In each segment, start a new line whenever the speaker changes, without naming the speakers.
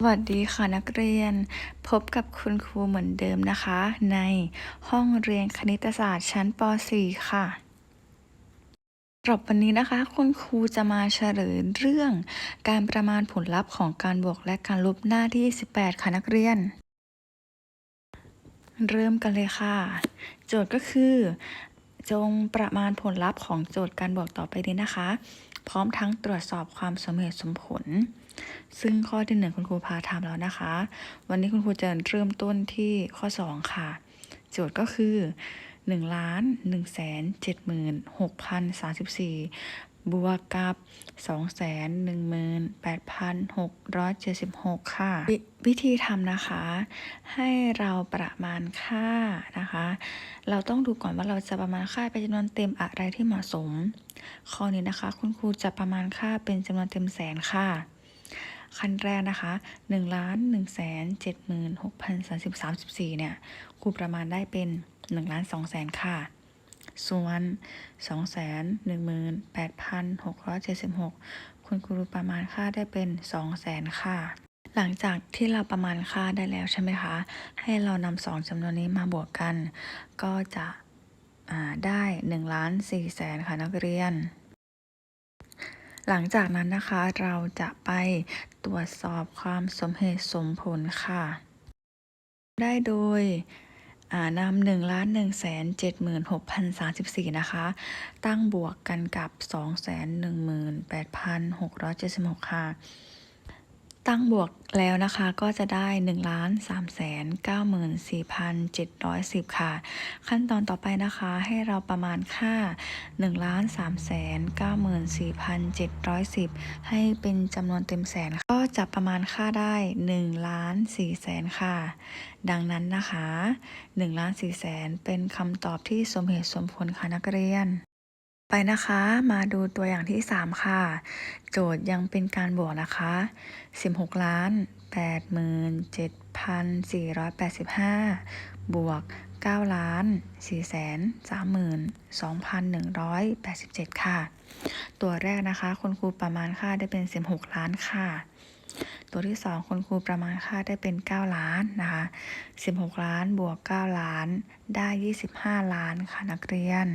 สวัสดีค่ะนักเรียนพบกับคุณครูเหมือนเดิมนะคะ ในห้องเรียนคณิตศาสตร์ชั้นป .4 ค่ะสำหรับวันนี้นะคะ คุณครูจะมาเฉลยเรื่อง การประมาณผลลัพธ์ของการบวกและการลบหน้าที่ 18 ค่ะนักเรียน เริ่มกันเลยค่ะ โจทย์ก็คือ จงประมาณผลลัพธ์ของโจทย์การบวกต่อไปนี้นะคะ พร้อมทั้งตรวจสอบความสมเหตุสมผล ซึ่งข้อที่หนึ่งคุณครูพาทำแล้วนะคะ วันนี้คุณครูจะเริ่มต้นที่ข้อ2ค่ะ โจทย์ก็คือ1ล้าน1แสน7หมื่น6,034บวกกับ2แสน1หมื่น8,676 ค่ะววิธีทำนะคะ ให้เราประมาณค่านะคะ เราต้องดูก่อนว่าเราจะประมาณค่าเป็นจำนวนเต็มอะไรที่เหมาะสม ข้อนี้นะคะ คุณครูจะประมาณค่าเป็นจำนวนเต็มแสนค่ะ ขั้นแรกนะคะ1ล้าน1แสน7หมื่น6,034เนี่ยครูประมาณได้เป็น1ล้าน2แสนค่ะ ส่วน2แสน1หมื่น8,676คุณครูประมาณค่าได้เป็น 2 แสนค่ะ หลังจากที่เราประมาณค่าได้แล้วใช่ไหมคะ ให้เรานำสองจำนวนนี้มาบวกกัน ก็จะได้1ล้าน4แสนค่ะนักเรียน หลังจากนั้นนะคะเราจะไปตรวจสอบความสมเหตุสมผลค่ะ ได้โดยนำหนึ่งล้านหนึ่งแสนเจ็ดหมื่นหกพันสามสิบสี่นะคะ ตั้งบวกกันกับสองแสนหนึ่งหมื่นแปดพันหกร้อยเจ็ดสิบหกค่ะ ตั้งบวกแล้วนะคะก็จะได้1ล้าน3แสน94,710 ค่ะ ขั้นตอนต่อไปนะคะให้เราประมาณค่า1ล้าน3แสน94,710 ให้เป็นจำนวนเต็มแสน ก็จะประมาณค่าได้ 1 ล้าน4แสนค่ะ ดังนั้นนะคะ 1 ล้าน4แสนเป็นคำตอบที่สมเหตุสมผลค่ะนักเรียน ไปนะคะมาดูตัวอย่างที่ 3 ค่ะ โจทย์ยังเป็นการบวกนะคะ 16 ล้าน87,485 บวก9ล้าน4แสน32,187 ค่ะ ตัวแรกนะคะคุณครูประมาณค่าได้เป็น 16 ล้านค่ะ ตัวที่ 2คุณครูประมาณค่าได้เป็น 9 ล้านนะคะ16 ล้านบวก 9 ล้านได้ 25 ล้านค่ะนักเรียน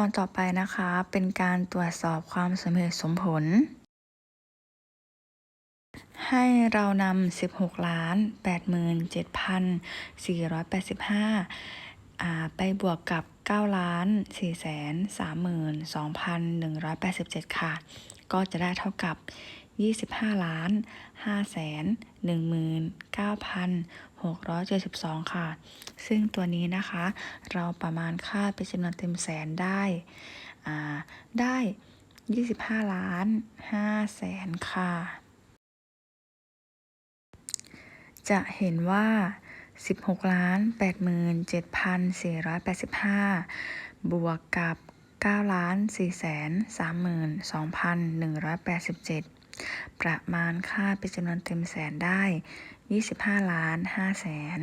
ตอนต่อไปนะคะเป็นการตรวจสอบความสมเหตุสมผล ให้เรานำ 16 ล้าน 87,485 ไปบวกกับ 9 ล้าน 4 32,187 ค่ะ ก็จะได้เท่ากับ 25ล้าน5แสน19,672 ค่ะ ซึ่งตัวนี้นะคะ เราประมาณค่าเป็นจำนวนเต็มแสนได้ได้ 25 ล้าน5แสนค่ะ จะเห็นว่า 16ล้าน87,485 บวกกับ9ล้าน432,187 ประมาณค่าเป็นจำนวนเต็มแสนได้ 25 ล้าน5แสน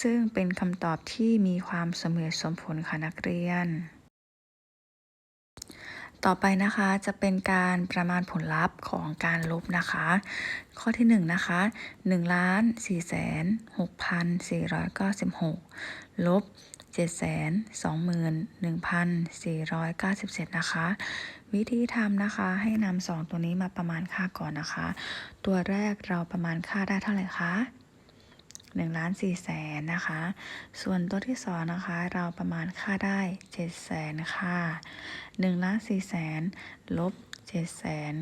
ซึ่งเป็นคำตอบที่มีความสมเหตุสมผลค่ะนักเรียน ต่อไปนะคะจะเป็นการประมาณผลลัพธ์ของการลบนะคะ ข้อที่1นนะคะ1ล้าน4แสน6,496 ลบ 7แสน21,497 นะคะ วิธีทำนะคะให้นำสองตัวนี้มาประมาณค่าก่อนนะคะ ตัวแรกเราประมาณค่าได้เท่าไหร่คะ1ล้าน4แสนนะคะ ส่วนตัวที่2นะคะ เราประมาณค่าได้7แสนค่ะ1ล้าน4แสนลบ7แสน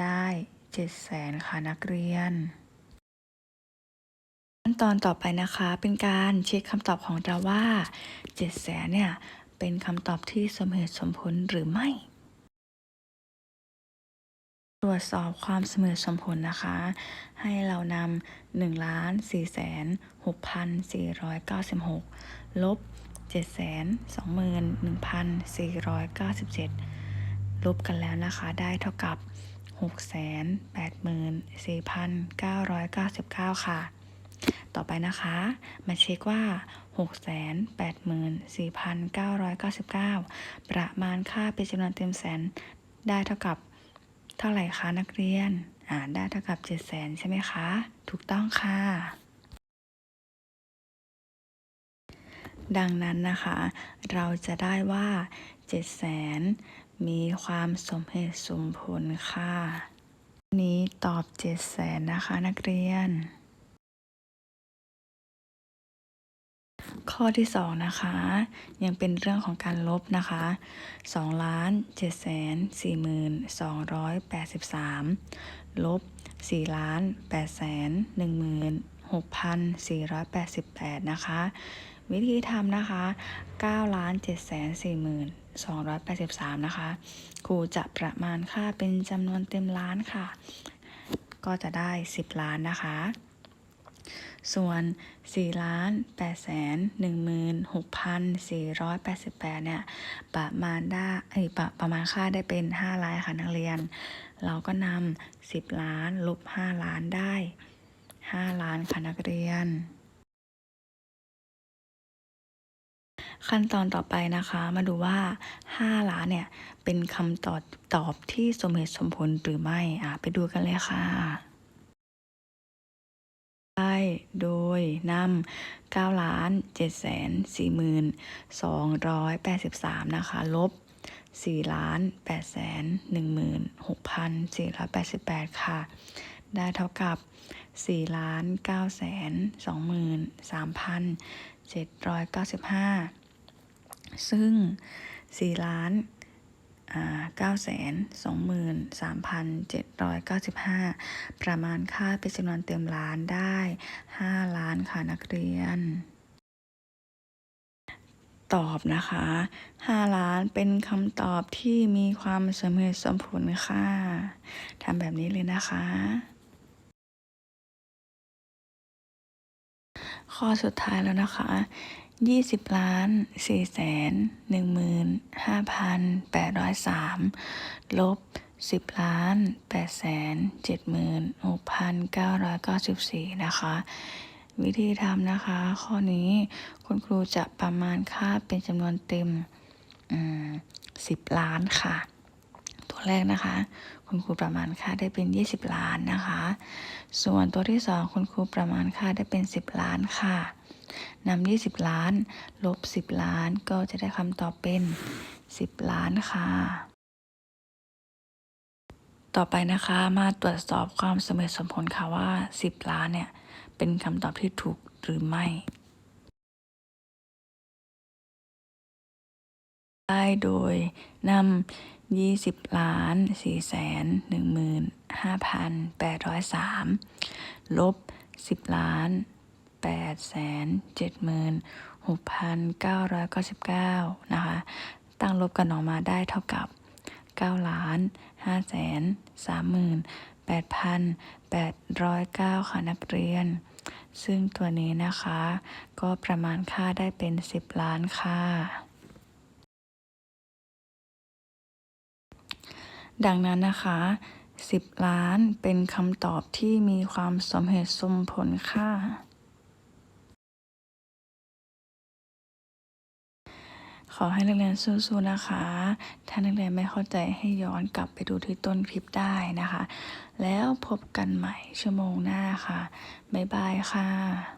ได้7แสนค่ะนักเรียน ขั้นตอนต่อไปนะคะเป็นการเช็คคำตอบของเราว่า7แสนเนี่ยเป็นคำตอบที่สมเหตุสมผลหรือไม่ ตรวจสอบความเสมอสมผลนะคะ ให้เรานำ1ล้าน4แสน6,496 ลบ7แสน21,497 ลบกันแล้วนะคะ ได้เท่ากับ6แสน84,999 ค่ะ ต่อไปนะคะ มาเช็คว่า6แสน84,999 ประมาณค่าเป็นจำนวนเต็มแสนได้เท่ากับเท่าไหร่คะนักเรียน อ่าได้เท่ากับ7 0 0 0 0ใช่ไหมคะ ถูกต้องค่ะดังนั้นนะคะ เราจะได้ว่า 7 0 0 0 0 0 มีความสมเหตุสมผลค่ะ นี้ตอบ 7 0 0 0 0 0 นะคะนักเรียน ข้อที่2นะคะ ยังเป็นเรื่องของการลบนะคะ2ล้าน7แสน4หมื่น283 ลบ4ล้าน8แสน1หมื่น6,488 นะคะ วิธีทำนะคะ9ล้าน7แสน4หมื่น283 นะคะ ครูจะประมาณค่าเป็นจำนวนเต็มล้านค่ะ ก็จะได้ 10 ล้านนะคะ ส่วน 4 ล้าน8แสน16,488 เนี่ย ประมาณได้เอ้ยประประมาณค่าได้เป็น 5 ล้านค่ะนักเรียน เราก็นำ10 ล้านลบ5ล้านได้ 5 ล้านค่ะนักเรียน ขั้นตอนต่อไปนะคะ มาดูว่า 5 ล้านเนี่ย เป็นคำตอบตอบที่สมเหตุสมผลหรือไม่ อะ ไปดูกันเลยค่ะ ได้โดยนำ9ล้าน7แสน4หมื่น283นะคะลบ4ล้าน8แสน1หมื่น6,488ค่ะ ได้เท่ากับ4ล้าน9แสน2หมื่น3,795ซึ่ง4ล้าน 23,795 ประมาณค่าเป็นจำนวนเต็มล้านได้ 5 ล้านค่ะนักเรียน ตอบนะคะ 5 ล้านเป็นคำตอบที่มีความสมเหตุสมผลค่ะทำแบบนี้เลยนะคะข้อสุดท้ายแล้วนะคะ ยี่สิบล้านสี่แสนหนึ่งหมื่นห้าพันแปดร้อยสามลบสิบล้านแปดแสนเจ็ดหมื่นหกพันเก้าร้อยเก้าสิบสี่นะคะ วิธีทำนะคะ ข้อนี้คุณครูจะประมาณค่าเป็นจำนวนเต็มสิบล้านค่ะ ตัวแรกนะคะ คุณครูประมาณค่าได้เป็น20ล้านนะคะ ส่วนตัวที่สองคุณครูประมาณค่าได้เป็น 10 ล้านค่ะนำ20 ล้าน ลบ 10 ล้าน ก็จะได้คำตอบเป็น 10 ล้านค่ะ ต่อไปนะคะมาตรวจสอบความสมเหตุสมผลค่ะว่า 10 ล้านเนี่ย เป็นคำตอบที่ถูกหรือไม่ได้โดยนำ20 ล้าน4แสน 5,803 ลบ 10 ล้านแปดแสนเจ็ดหมื่นหกพันเก้าร้อยเก้าสิบเก้านะคะ ตั้งลบกันออกมาได้เท่ากับเก้าล้านห้าแสนสามหมื่นแปดพันแปดร้อยเก้าค่ะนักเรียน ซึ่งตัวนี้นะคะ ก็ประมาณค่าได้เป็นสิบล้านค่ะดังนั้นนะคะ สิบล้านเป็นคำตอบที่มีความสมเหตุสมผลค่ะขอให้นักเรียนสู้ๆนะคะ ถ้านักเรียนไม่เข้าใจให้ย้อนกลับไปดูที่ต้นคลิปได้นะคะ แล้วพบกันใหม่ชั่วโมงหน้าค่ะ บ๊ายบายค่ะ